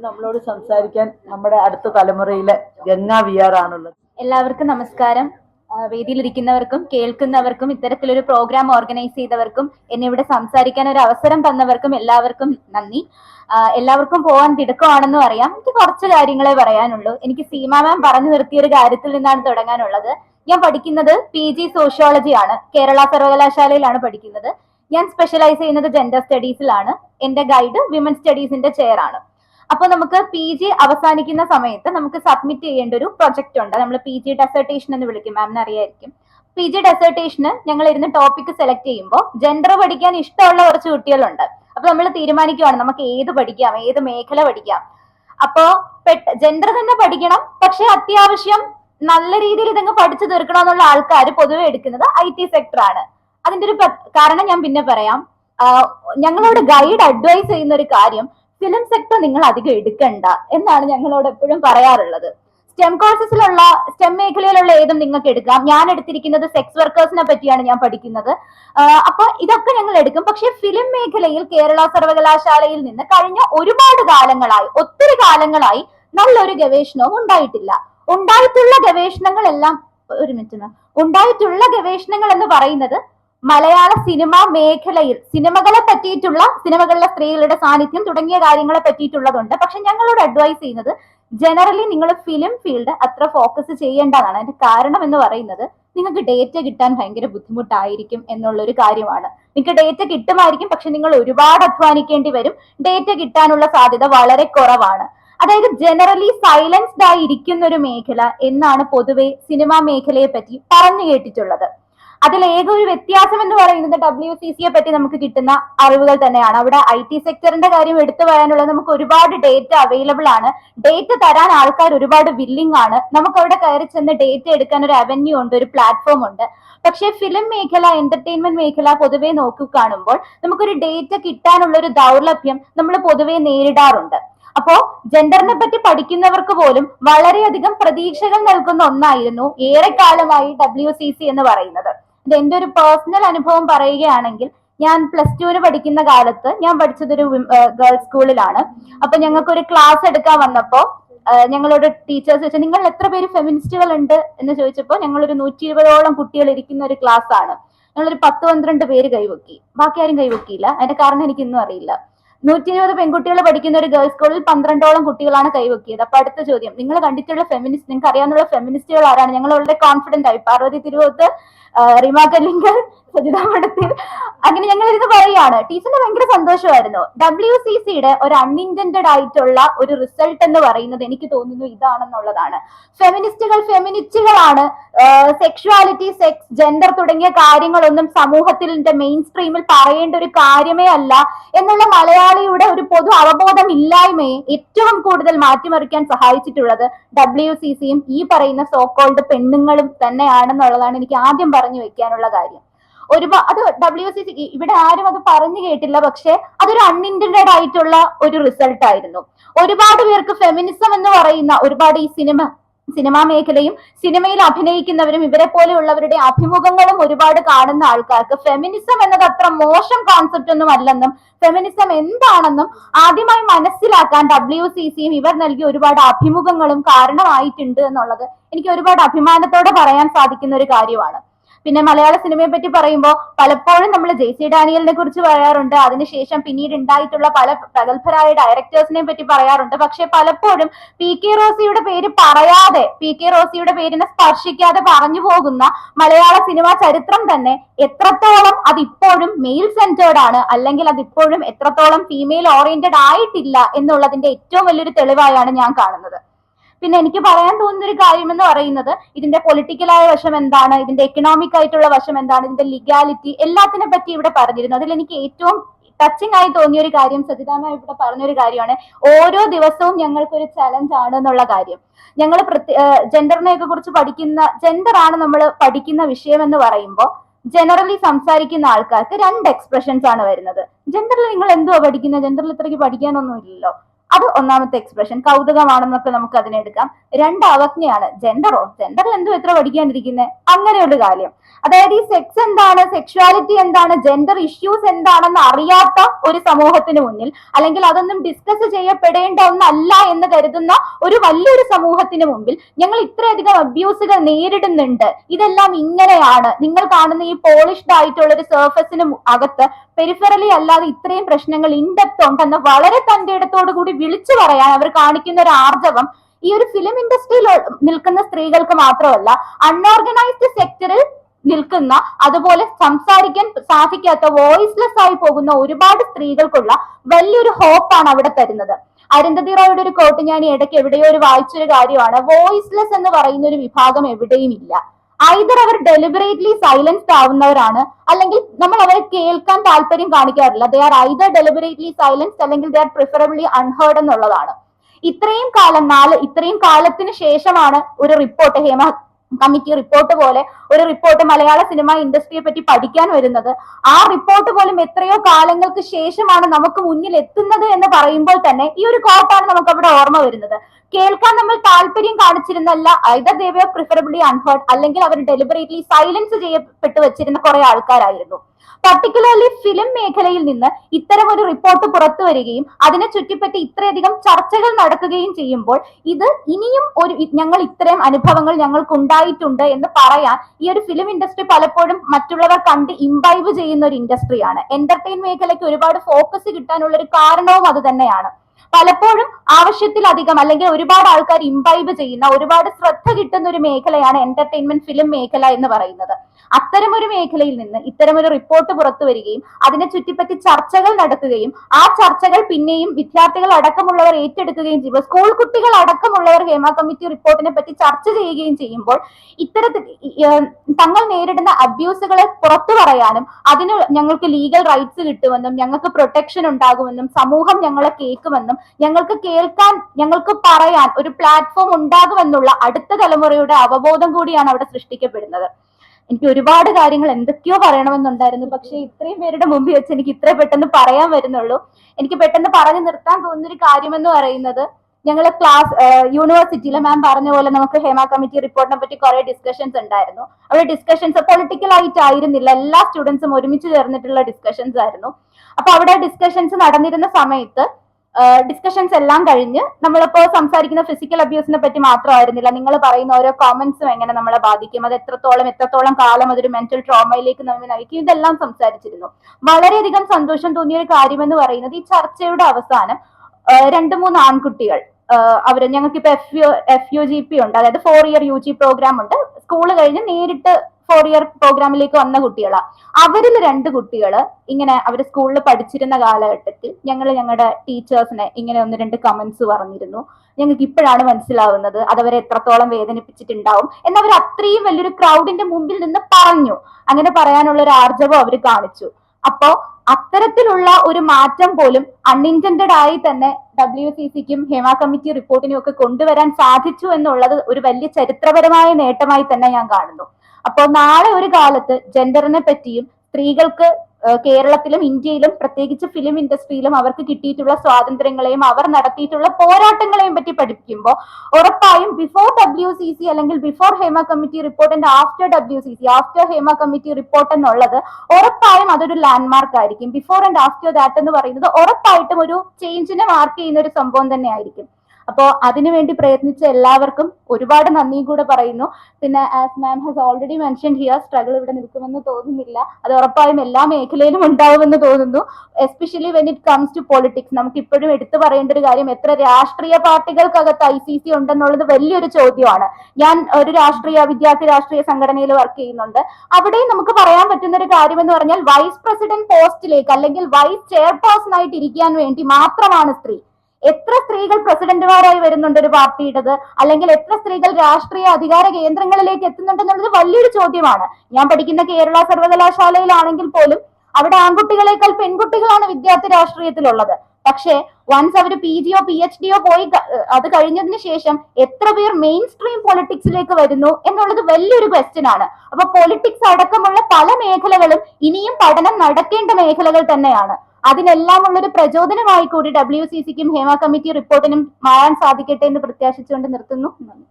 നമ്മളോട് സംസാരിക്കാൻ നമ്മുടെ അടുത്ത തലമുറയിലെ ഗംഗാ വിആർ ആണുള്ളത്. എല്ലാവർക്കും നമസ്കാരം. വേദിയിലിരിക്കുന്നവർക്കും കേൾക്കുന്നവർക്കും ഇത്തരത്തിലൊരു പ്രോഗ്രാം ഓർഗനൈസ് ചെയ്തവർക്കും എന്നെ ഇവിടെ സംസാരിക്കാൻ ഒരു അവസരം തന്നവർക്കും എല്ലാവർക്കും നന്ദി. എല്ലാവർക്കും പോകാൻ തിടുക്കമാണെന്ന് അറിയാം. എനിക്ക് കുറച്ച് കാര്യങ്ങളെ പറയാനുള്ളൂ. എനിക്ക് സീമാ മാം പറഞ്ഞു നിർത്തിയ ഒരു കാര്യത്തിൽ നിന്നാണ് തുടങ്ങാനുള്ളത്. ഞാൻ പഠിക്കുന്നത് പി ജി സോഷ്യോളജി ആണ് കേരള സർവകലാശാലയിലാണ് പഠിക്കുന്നത്. ഞാൻ സ്പെഷ്യലൈസ് ചെയ്യുന്നത് ജെൻഡർ സ്റ്റഡീസിലാണ് എന്റെ ഗൈഡ് വിമൻ സ്റ്റഡീസിന്റെ ചെയർ ആണ്. അപ്പൊ നമുക്ക് പി ജി അവസാനിക്കുന്ന സമയത്ത് നമുക്ക് സബ്മിറ്റ് ചെയ്യേണ്ട ഒരു പ്രൊജക്ട് ഉണ്ട്. നമ്മൾ പി ജി ഡെസർട്ടേഷൻ എന്ന് വിളിക്കും. മാമിന് അറിയായിരിക്കും. പി ജി ഡെസർട്ടേഷന് ഞങ്ങൾ ഇരുന്ന് ടോപ്പിക് സെലക്ട് ചെയ്യുമ്പോൾ ജെൻഡർ പഠിക്കാൻ ഇഷ്ടമുള്ള കുറച്ച് കുട്ടികളുണ്ട്. അപ്പൊ നമ്മൾ തീരുമാനിക്കുവാണ് നമുക്ക് ഏത് പഠിക്കാം ഏത് മേഖല പഠിക്കാം. അപ്പോ ജെൻഡർ തന്നെ പഠിക്കണം പക്ഷെ അത്യാവശ്യം നല്ല രീതിയിൽ ഇതങ്ങ് പഠിച്ചു തീർക്കണമെന്നുള്ള ആൾക്കാർ പൊതുവെ എടുക്കുന്നത് ഐ ടി സെക്ടർ ആണ്. അതിന്റെ ഒരു കാരണം ഞാൻ പിന്നെ പറയാം. ഞങ്ങളോട് ഗൈഡ് അഡ്വൈസ് ചെയ്യുന്ന ഒരു കാര്യം ഫിലിം സെക്ടർ നിങ്ങൾ അധികം എടുക്കണ്ട എന്നാണ് ഞങ്ങളോട് എപ്പോഴും പറയാറുള്ളത്. സ്റ്റെം കോഴ്സസിലുള്ള സ്റ്റെം മേഖലയിലുള്ള ഏതും നിങ്ങൾക്ക് എടുക്കാം. ഞാൻ എടുത്തിരിക്കുന്നത് സെക്സ് വർക്കേഴ്സിനെ പറ്റിയാണ് ഞാൻ പഠിക്കുന്നത്. അപ്പൊ ഇതൊക്കെ ഞങ്ങൾ എടുക്കും. പക്ഷെ ഫിലിം മേഖലയിൽ കേരള സർവകലാശാലയിൽ നിന്ന് കഴിഞ്ഞ ഒരുപാട് കാലങ്ങളായി ഒത്തിരി കാലങ്ങളായി നല്ലൊരു ഗവേഷണവും ഉണ്ടായിട്ടില്ല. ഉണ്ടായിട്ടുള്ള ഗവേഷണങ്ങളെല്ലാം ഒരു മിനിറ്റ് ഉണ്ടായിട്ടുള്ള ഗവേഷണങ്ങൾ എന്ന് പറയുന്നത് മലയാള സിനിമ മേഖലയിൽ സിനിമകളെ പറ്റിയിട്ടുള്ള സിനിമകളിലെ സ്ത്രീകളുടെ സാന്നിധ്യം തുടങ്ങിയ കാര്യങ്ങളെ പറ്റിയിട്ടുള്ളതുണ്ട്. പക്ഷെ ഞങ്ങളോട് അഡ്വൈസ് ചെയ്യുന്നത് ജനറലി നിങ്ങൾ ഫിലിം ഫീൽഡ് അത്ര ഫോക്കസ് ചെയ്യേണ്ടതാണ്. അതിന്റെ കാരണം എന്ന് പറയുന്നത് നിങ്ങൾക്ക് ഡേറ്റ കിട്ടാൻ ഭയങ്കര ബുദ്ധിമുട്ടായിരിക്കും എന്നുള്ള ഒരു കാര്യമാണ്. നിങ്ങൾക്ക് ഡേറ്റ കിട്ടുമായിരിക്കും പക്ഷെ നിങ്ങൾ ഒരുപാട് അധ്വാനിക്കേണ്ടി വരും. ഡേറ്റ കിട്ടാനുള്ള സാധ്യത വളരെ കുറവാണ്. അതായത് ജനറലി സൈലൻസ്ഡ് ആയി ഇരിക്കുന്ന ഒരു മേഖല എന്നാണ് പൊതുവെ സിനിമാ മേഖലയെ പറ്റി പറഞ്ഞു കേട്ടിട്ടുള്ളത്. അതിൽ ഏക ഒരു വ്യത്യാസം എന്ന് പറയുന്നത് ഡബ്ല്യു സി സിയെ പറ്റി നമുക്ക് കിട്ടുന്ന അറിവുകൾ തന്നെയാണ്. അവിടെ ഐ ടി സെക്ടറിന്റെ കാര്യം എടുത്തു പറയാനുള്ളത് നമുക്ക് ഒരുപാട് ഡേറ്റ അവൈലബിൾ ആണ്. ഡേറ്റ തരാൻ ആൾക്കാർ ഒരുപാട് വില്ലിംഗ് ആണ്. നമുക്ക് അവിടെ കയറി ചെന്ന് ഡേറ്റ എടുക്കാൻ ഒരു അവന്യൂ ഉണ്ട് ഒരു പ്ലാറ്റ്ഫോം ഉണ്ട്. പക്ഷെ ഫിലിം മേഖല എന്റർടൈൻമെന്റ് മേഖല പൊതുവെ നോക്കി കാണുമ്പോൾ നമുക്കൊരു ഡേറ്റ കിട്ടാനുള്ള ഒരു ദൗർലഭ്യം നമ്മൾ പൊതുവെ നേരിടാറുണ്ട്. അപ്പോ ജെൻഡറിനെ പറ്റി പഠിക്കുന്നവർക്ക് പോലും വളരെയധികം പ്രതീക്ഷകൾ നൽകുന്ന ഒന്നായിരുന്നു ഏറെക്കാലമായി ഡബ്ല്യു സി സി എന്ന് പറയുന്നത്. ഇത് എന്റെ ഒരു പേഴ്സണൽ അനുഭവം പറയുകയാണെങ്കിൽ ഞാൻ പ്ലസ് ടുവിന് പഠിക്കുന്ന കാലത്ത് ഞാൻ പഠിച്ചതൊരു ഗേൾസ് സ്കൂളിലാണ് അപ്പൊ ഞങ്ങൾക്ക് ഒരു ക്ലാസ് എടുക്കാൻ വന്നപ്പോ ഞങ്ങളോട് ടീച്ചേഴ്സ് ചോദിച്ചു നിങ്ങൾ എത്ര പേര് ഫെമിനിസ്റ്റുകൾ ഉണ്ട്? എന്ന് ചോദിച്ചപ്പോൾ ഞങ്ങളൊരു നൂറ്റി ഇരുപതോളം കുട്ടികൾ ഇരിക്കുന്ന ഒരു ക്ലാസ് ആണ്. ഞങ്ങളൊരു പത്ത് പന്ത്രണ്ട് പേര് കൈവക്കി ബാക്കി ആരും കൈവക്കിയില്ല അതിന്റെ കാരണം എനിക്ക് ഇന്നും അറിയില്ല. നൂറ്റി ഇരുപത് പെൺകുട്ടികൾ പഠിക്കുന്ന ഒരു ഗേൾസ് സ്കൂളിൽ പന്ത്രണ്ടോളം കുട്ടികളാണ് കൈവക്കിയത്. അപ്പൊ അടുത്ത ചോദ്യം. നിങ്ങൾ കണ്ടിട്ടുള്ള ഫെമിനിസ്റ്റ് നിങ്ങൾക്ക് അറിയാവുന്ന ഫെമിനിസ്റ്റുകൾ ആരാണ്? ഞങ്ങൾ വളരെ കോൺഫിഡന്റ് ആയി. പാർവതി തിരുവോത്ത് റീമ കല്ലിങ്കൽ സജിത അങ്ങനെ ഞങ്ങൾ ഇത് പറയുകയാണ്. ടീച്ചറിന് ഭയങ്കര സന്തോഷമായിരുന്നു. ഡബ്ല്യു സി സിയുടെ ഒരു അൺഇന്റന്റഡ് ആയിട്ടുള്ള ഒരു റിസൾട്ട് എന്ന് പറയുന്നത് എനിക്ക് തോന്നുന്നു ഇതാണെന്നുള്ളതാണ്. ഫെമിനിസ്റ്റുകൾ ഫെമിനിസ്റ്റുകളാണ് സെക്ഷുവാലിറ്റി സെക്സ് ജെൻഡർ തുടങ്ങിയ കാര്യങ്ങളൊന്നും സമൂഹത്തിന്റെ മെയിൻ സ്ട്രീമിൽ പറയേണ്ട ഒരു കാര്യമേ അല്ല എന്നുള്ള മലയാളിയുടെ ഒരു പൊതു അവബോധം ഇല്ലായ്മയെ ഏറ്റവും കൂടുതൽ മാറ്റിമറിക്കാൻ സഹായിച്ചിട്ടുള്ളത് ഡബ്ല്യു സി സിയും ഈ പറയുന്ന സോക്കോൾഡ് പെണ്ണുങ്ങളും തന്നെയാണെന്നുള്ളതാണ് എനിക്ക് ആദ്യം പറഞ്ഞു വെക്കാനുള്ള കാര്യം. ഒരുപാട് അത് ഡബ്ല്യു സി സി ഇവിടെ ആരും അത് പറഞ്ഞു കേട്ടില്ല പക്ഷെ അതൊരു അൺഇന്റന്റഡ് ആയിട്ടുള്ള ഒരു റിസൾട്ട് ആയിരുന്നു. ഒരുപാട് പേർക്ക് ഫെമിനിസം എന്ന് പറയുന്ന ഒരുപാട് ഈ സിനിമ സിനിമാ മേഖലയും സിനിമയിൽ അഭിനയിക്കുന്നവരും ഇവരെ പോലെയുള്ളവരുടെ അഭിമുഖങ്ങളും ഒരുപാട് കാണുന്ന ആൾക്കാർക്ക് ഫെമിനിസം എന്നത് അത്ര മോശം കോൺസെപ്റ്റ് ഒന്നും അല്ലെന്നും ഫെമിനിസം എന്താണെന്നും ആദ്യമായി മനസ്സിലാക്കാൻ ഡബ്ല്യു സി സിയും ഇവർ നൽകിയ ഒരുപാട് അഭിമുഖങ്ങളും കാരണമായിട്ടുണ്ട് എന്നുള്ളത് എനിക്ക് ഒരുപാട് അഭിമാനത്തോടെ പറയാൻ സാധിക്കുന്ന ഒരു കാര്യമാണ്. പിന്നെ മലയാള സിനിമയെ പറ്റി പറയുമ്പോൾ പലപ്പോഴും നമ്മൾ ജെ സി ഡാനിയലിനെ കുറിച്ച് പറയാറുണ്ട്. അതിനുശേഷം പിന്നീട് ഉണ്ടായിട്ടുള്ള പല പ്രഗത്ഭരായ ഡയറക്ടേഴ്സിനെ പറ്റി പറയാറുണ്ട്. പക്ഷെ പലപ്പോഴും പി കെ റോസിയുടെ പേര് പറയാതെ പി കെ റോസിയുടെ പേരിനെ സ്പർശിക്കാതെ പറഞ്ഞു പോകുന്ന മലയാള സിനിമാ ചരിത്രം തന്നെ എത്രത്തോളം അതിപ്പോഴും മെയിൽ സെന്റേർഡ് ആണ് അല്ലെങ്കിൽ അതിപ്പോഴും എത്രത്തോളം ഫീമെയിൽ ഓറിയന്റഡ് ആയിട്ടില്ല എന്നുള്ളതിന്റെ ഏറ്റവും വലിയൊരു തെളിവായാണ് ഞാൻ കാണുന്നത്. പിന്നെ എനിക്ക് പറയാൻ തോന്നുന്ന ഒരു കാര്യം എന്ന് പറയുന്നത് ഇതിന്റെ പൊളിറ്റിക്കലായ വശം എന്താണ് ഇതിന്റെ എക്കണോമിക് ആയിട്ടുള്ള വശം എന്താണ് ഇതിന്റെ ലീഗാലിറ്റി എല്ലാത്തിനെ പറ്റി ഇവിടെ പറഞ്ഞിരുന്നു. അതിൽ എനിക്ക് ഏറ്റവും ടച്ചിങ് ആയി തോന്നിയ ഒരു കാര്യം സജിതാമ ഇവിടെ പറഞ്ഞൊരു കാര്യമാണ്. ഓരോ ദിവസവും ഞങ്ങൾക്കൊരു ചലഞ്ച് ആണ് എന്നുള്ള കാര്യം. ഞങ്ങൾ ജെൻഡറിനെ ഒക്കെ കുറിച്ച് പഠിക്കുന്ന ജെൻഡർ ആണ് നമ്മൾ പഠിക്കുന്ന വിഷയം എന്ന് പറയുമ്പോൾ ജനറലി സംസാരിക്കുന്ന ആൾക്കാർക്ക് രണ്ട് എക്സ്പ്രഷൻസ് ആണ് വരുന്നത്. ജെൻഡറിൽ നിങ്ങൾ എന്തുവാ പഠിക്കുന്നത് ജെൻഡറിൽ ഇത്രയ്ക്ക് പഠിക്കാനൊന്നും ഇല്ലല്ലോ. അത് ഒന്നാമത്തെ എക്സ്പ്രഷൻ കൗതുകമാണെന്നൊക്കെ നമുക്ക് അതിനെടുക്കാം രണ്ട് അവജ്ഞയാണ് ജെൻഡറോ ജെൻഡറിൽ എന്തോ എത്ര പഠിക്കാനിരിക്കുന്നത് അങ്ങനെയുള്ള കാര്യം. അതായത് ഈ സെക്സ് എന്താണ് സെക്ഷുവാലിറ്റി എന്താണ് ജെൻഡർ ഇഷ്യൂസ് എന്താണെന്ന് അറിയാത്ത ഒരു സമൂഹത്തിന് മുന്നിൽ അല്ലെങ്കിൽ അതൊന്നും ഡിസ്കസ് ചെയ്യപ്പെടേണ്ട ഒന്നല്ല എന്ന് കരുതുന്ന ഒരു വലിയൊരു സമൂഹത്തിന് മുമ്പിൽ ഞങ്ങൾ ഇത്രയധികം അബ്യൂസുകൾ നേരിടുന്നുണ്ട്. ഇതെല്ലാം ഇങ്ങനെയാണ്. നിങ്ങൾ കാണുന്ന ഈ പോളിഷ്ഡ് ആയിട്ടുള്ള ഒരു സർഫസിന് അകത്ത് പെരിഫറലി അല്ലാതെ ഇത്രയും പ്രശ്നങ്ങൾ ഇൻഡെപ്ത് ഉണ്ടെന്ന് വളരെ തന്റെ ഇടത്തോടു കൂടി വിളിച്ചു പറയാൻ അവർ കാണിക്കുന്ന ഒരു ആർജവം ഈ ഒരു ഫിലിം ഇൻഡസ്ട്രിയിൽ നിൽക്കുന്ന സ്ത്രീകൾക്ക് മാത്രമല്ല അൺഓർഗനൈസ്ഡ് സെക്ടറിൽ നിൽക്കുന്ന അതുപോലെ സംസാരിക്കാൻ സാധിക്കാത്ത വോയിസ്ലെസ് ആയി പോകുന്ന ഒരുപാട് സ്ത്രീകൾക്കുള്ള വലിയൊരു ഹോപ്പാണ് അവിടെ തരുന്നത്. അരുന്ധതി റോയുടെ ഒരു കോട്ട് ഞാൻ ഇടയ്ക്ക് എവിടെയോ ഒരു വായിച്ചൊരു കാര്യമാണ്. വോയിസ്ലെസ് എന്ന് പറയുന്ന ഒരു വിഭാഗം എവിടെയും ഇല്ല ഐതർ അവർ ഡെലിബറേറ്റ്ലി സൈലൻസ്ഡ് ആവുന്നവരാണ് അല്ലെങ്കിൽ നമ്മൾ അവരെ കേൾക്കാൻ താല്പര്യം കാണിക്കാറില്ല. They are either deliberately silenced അല്ലെങ്കിൽ ദേ ആർ പ്രിഫറബിളി അൺഹേർഡ് എന്നുള്ളതാണ്. ഇത്രയും കാലം നാല് ഇത്രയും കാലത്തിന് ശേഷമാണ് ഒരു റിപ്പോർട്ട് ഹേമ കമ്മിറ്റി റിപ്പോർട്ട് പോലെ ഒരു റിപ്പോർട്ട് മലയാള സിനിമ ഇൻഡസ്ട്രിയെ പറ്റി പഠിക്കാൻ വരുന്നത്. ആ റിപ്പോർട്ട് പോലും എത്രയോ കാലങ്ങൾക്ക് ശേഷമാണ് നമുക്ക് മുന്നിൽ എത്തുന്നത് എന്ന് പറയുമ്പോൾ തന്നെ ഈ ഒരു കോട്ടാണ് നമുക്ക് അവിടെ ഓർമ്മ വരുന്നത്. കേൾക്കാൻ നമ്മൾ താല്പര്യം കാണിച്ചിരുന്നല്ല. ഐദർ ദേവയോ പ്രിഫറബിളി അൺഹേർഡ് അല്ലെങ്കിൽ അവർ ഡെലിബറേറ്റ്ലി സൈലൻസ് ചെയ്യപ്പെട്ട് വെച്ചിരുന്ന കുറെ ആൾക്കാരായിരുന്നു. പർട്ടിക്കുലർലി ഫിലിം മേഖലയിൽ നിന്ന് ഇത്തരം ഒരു റിപ്പോർട്ട് പുറത്തു വരികയും അതിനെ ചുറ്റിപ്പറ്റി ഇത്രയധികം ചർച്ചകൾ നടക്കുകയും ചെയ്യുമ്പോൾ ഇത് ഇനിയും ഒരു ഞങ്ങൾ ഇത്തരം അനുഭവങ്ങൾ ഞങ്ങൾക്ക് ഉണ്ടായിട്ടുണ്ട് എന്ന് പറയാൻ ഈ ഒരു ഫിലിം ഇൻഡസ്ട്രി പലപ്പോഴും മറ്റുള്ളവർ കണ്ട് ഇംപൈവ് ചെയ്യുന്ന ഒരു ഇൻഡസ്ട്രിയാണ് എന്റർടൈൻ മേഖലയ്ക്ക് ഒരുപാട് ഫോക്കസ് കിട്ടാനുള്ള ഒരു കാരണവും അത് തന്നെയാണ്. പലപ്പോഴും ആവശ്യത്തിലധികം അല്ലെങ്കിൽ ഒരുപാട് ആൾക്കാർ ഇംബൈബ് ചെയ്യുന്ന ഒരുപാട് ശ്രദ്ധ കിട്ടുന്ന ഒരു മേഖലയാണ് എന്റർടൈൻമെന്റ് ഫിലിം മേഖല എന്ന് പറയുന്നത്. അത്തരമൊരു മേഖലയിൽ നിന്ന് ഇത്തരമൊരു റിപ്പോർട്ട് പുറത്തു വരികയും അതിനെ ചുറ്റിപ്പറ്റി ചർച്ചകൾ നടത്തുകയും ആ ചർച്ചകൾ പിന്നെയും വിദ്യാർത്ഥികൾ അടക്കമുള്ളവർ ഏറ്റെടുക്കുകയും ചെയ്യുമ്പോൾ സ്കൂൾ കുട്ടികൾ അടക്കമുള്ളവർ ഹേമ കമ്മിറ്റി റിപ്പോർട്ടിനെ പറ്റി ചർച്ച ചെയ്യുകയും ചെയ്യുമ്പോൾ ഇത്തരത്തിൽ തങ്ങൾ നേരിടുന്ന അബ്യൂസുകളെ പുറത്തു പറയാനും അതിന് ഞങ്ങൾക്ക് ലീഗൽ റൈറ്റ്സ് കിട്ടുമെന്നും ഞങ്ങൾക്ക് പ്രൊട്ടക്ഷൻ ഉണ്ടാകുമെന്നും സമൂഹം ഞങ്ങളെ കേൾക്കുമെന്നും ഞങ്ങൾക്ക് കേൾക്കാൻ ഞങ്ങൾക്ക് പറയാൻ ഒരു പ്ലാറ്റ്ഫോം ഉണ്ടാകുമെന്നുള്ള അടുത്ത തലമുറയുടെ അവബോധം കൂടിയാണ് അവിടെ സൃഷ്ടിക്കപ്പെടുന്നത്. എനിക്ക് ഒരുപാട് കാര്യങ്ങൾ എന്തൊക്കെയോ പറയണമെന്നുണ്ടായിരുന്നു. പക്ഷെ ഇത്രയും പേരുടെ മുമ്പിൽ വെച്ച് എനിക്ക് ഇത്ര പെട്ടെന്ന് പറയാൻ വരുന്നുള്ളൂ. എനിക്ക് പെട്ടെന്ന് പറഞ്ഞു നിർത്താൻ തോന്നുന്നൊരു കാര്യമെന്ന് പറയുന്നത് ഞങ്ങൾ ക്ലാസ് യൂണിവേഴ്സിറ്റിയിലെ മാം പറഞ്ഞ പോലെ നമുക്ക് ഹേമ കമ്മിറ്റി റിപ്പോർട്ടിനെ പറ്റി കുറെ ഡിസ്കഷൻസ് ഉണ്ടായിരുന്നു. അവിടെ ഡിസ്കഷൻസ് പൊളിറ്റിക്കൽ ആയിട്ട് ആയിരുന്നില്ല. എല്ലാ സ്റ്റുഡൻസും ഒരുമിച്ച് ചേർന്നിട്ടുള്ള ഡിസ്കഷൻസ് ആയിരുന്നു. അപ്പൊ അവിടെ ഡിസ്കഷൻസ് നടന്നിരുന്ന സമയത്ത് ഡിസ്കഷൻസ് എല്ലാം കഴിഞ്ഞ് നമ്മളിപ്പോ സംസാരിക്കുന്ന ഫിസിക്കൽ അബ്യൂസിനെ പറ്റി മാത്രമായിരുന്നില്ല. നിങ്ങൾ പറയുന്ന ഓരോ കോമന്റ്സും എങ്ങനെ നമ്മളെ ബാധിക്കും? അത് എത്രത്തോളം എത്രത്തോളം കാലം അതൊരു മെന്റൽ ട്രോമയിലേക്ക് നമ്മൾ നയിക്കും? ഇതെല്ലാം സംസാരിച്ചിരുന്നു. വളരെയധികം സന്തോഷം തോന്നിയ ഒരു കാര്യമെന്ന് പറയുന്നത് ഈ ചർച്ചയുടെ അവസാനം രണ്ട് മൂന്ന് ആൺകുട്ടികൾ അവർ ഞങ്ങൾക്ക് ഇപ്പൊ F U F U G P ഉണ്ട്. അതായത് four year U G program ഉണ്ട്. സ്കൂൾ കഴിഞ്ഞ് നേരിട്ട് ഫോർ ഇയർ പ്രോഗ്രാമിലേക്ക് വന്ന കുട്ടികളാണ് അവരിൽ രണ്ട് കുട്ടികൾ ഇങ്ങനെ അവർ സ്കൂളിൽ പഠിച്ചിരുന്ന കാലഘട്ടത്തിൽ ഞങ്ങൾ ഞങ്ങളുടെ ടീച്ചേഴ്സിനെ ഇങ്ങനെ ഒന്ന് രണ്ട് കമന്റ്സ് പറഞ്ഞിരുന്നു. ഞങ്ങൾക്ക് ഇപ്പോഴാണ് മനസ്സിലാവുന്നത് അതവരെ എത്രത്തോളം വേദനിപ്പിച്ചിട്ടുണ്ടാവും എന്നവർ അത്രയും വലിയൊരു ക്രൗഡിന്റെ മുമ്പിൽ നിന്ന് പറഞ്ഞു. അങ്ങനെ പറയാനുള്ള ഒരു ആർജവം അവർ കാണിച്ചു. അപ്പോ അത്തരത്തിലുള്ള ഒരു മാറ്റം പോലും അൺഇന്റൻഡ് ആയി തന്നെ ഡബ്ല്യു സി സിക്കും ഹേമ കമ്മിറ്റി റിപ്പോർട്ടിനും ഒക്കെ കൊണ്ടുവരാൻ സാധിച്ചു എന്നുള്ളത് ഒരു വലിയ ചരിത്രപരമായ നേട്ടമായി തന്നെ ഞാൻ കാണുന്നു. അപ്പോൾ നാളെ ഒരു കാലത്ത് ജെൻഡറിനെ പറ്റിയും സ്ത്രീകൾക്ക് കേരളത്തിലും ഇന്ത്യയിലും പ്രത്യേകിച്ച് ഫിലിം ഇൻഡസ്ട്രിയിലും അവർക്ക് കിട്ടിയിട്ടുള്ള സ്വാതന്ത്ര്യങ്ങളെയും അവർ നടത്തിയിട്ടുള്ള പോരാട്ടങ്ങളെയും പറ്റി പഠിക്കുമ്പോൾ ഉറപ്പായും ബിഫോർ ഡബ്ല്യു സി സി അല്ലെങ്കിൽ before Hema committee report and after W C C after Hema committee report എന്നുള്ളത് ഉറപ്പായും അതൊരു ലാൻഡ്മാർക്ക് ആയിരിക്കും. ബിഫോർ ആൻഡ് ആഫ്റ്റർ ദാറ്റ് എന്ന് പറയുന്നത് ഉറപ്പായിട്ടും ഒരു ചേഞ്ചിനെ മാർക്ക് ചെയ്യുന്ന ഒരു സംഭവം തന്നെ ആയിരിക്കും അപ്പോൾ അതിനുവേണ്ടി പ്രയത്നിച്ച എല്ലാവർക്കും ഒരുപാട് നന്ദിയും കൂടെ പറയുന്നു. പിന്നെ as ma'am has already mention here struggle ഇവിടെ നിൽക്കുമെന്ന് തോന്നുന്നില്ല. അത് ഉറപ്പായും എല്ലാ മേഖലയിലും ഉണ്ടാവുമെന്ന് തോന്നുന്നു. Especially when it comes to politics നമുക്ക് ഇപ്പോഴും എടുത്തു പറയേണ്ട ഒരു കാര്യം എത്ര രാഷ്ട്രീയ പാർട്ടികൾക്കകത്ത് ഐ സി സി ഉണ്ടെന്നുള്ളത് വലിയൊരു ചോദ്യമാണ്. ഞാൻ ഒരു രാഷ്ട്രീയ വിദ്യാർത്ഥി രാഷ്ട്രീയ സംഘടനയിൽ വർക്ക് ചെയ്യുന്നുണ്ട്. അവിടെയും നമുക്ക് പറയാൻ പറ്റുന്ന ഒരു കാര്യം എന്ന് പറഞ്ഞാൽ വൈസ് പ്രസിഡന്റ് പോസ്റ്റിലേക്ക് അല്ലെങ്കിൽ വൈസ് ചെയർപേഴ്സൺ ആയിട്ട് ഇരിക്കാൻ വേണ്ടി മാത്രമാണ് സ്ത്രീ. എത്ര സ്ത്രീകൾ പ്രസിഡന്റുമാരായി വരുന്നുണ്ട് ഒരു പാർട്ടിയുടേത്? അല്ലെങ്കിൽ എത്ര സ്ത്രീകൾ രാഷ്ട്രീയ അധികാര കേന്ദ്രങ്ങളിലേക്ക് എത്തുന്നുണ്ടെന്നുള്ളത് വലിയൊരു ചോദ്യമാണ്. ഞാൻ പഠിക്കുന്ന കേരള സർവകലാശാലയിലാണെങ്കിൽ പോലും അവിടെ ആൺകുട്ടികളെക്കാൾ പെൺകുട്ടികളാണ് വിദ്യാർത്ഥി രാഷ്ട്രീയത്തിലുള്ളത്. പക്ഷേ വൺസ് അവർ പി ജിയോ പി എച്ച് ഡിയോ പോയി അത് കഴിഞ്ഞതിന് ശേഷം എത്ര പേർ മെയിൻ സ്ട്രീം പൊളിറ്റിക്സിലേക്ക് വരുന്നു എന്നുള്ളത് വലിയൊരു ക്വസ്റ്റ്യൻ ആണ്. അപ്പൊ പൊളിറ്റിക്സ് അടക്കമുള്ള പല മേഖലകളും ഇനിയും പഠനം നടക്കേണ്ട മേഖലകൾ തന്നെയാണ്. അതിനെല്ലാം ഉള്ളൊരു പ്രചോദനമായി കൂടി ഡബ്ല്യു സി സിക്കും ഹേമ കമ്മിറ്റി റിപ്പോർട്ടിനും മാറാൻ സാധിക്കട്ടെ എന്ന് പ്രത്യാശിച്ചുകൊണ്ട് നിർത്തുന്നു. നന്ദി.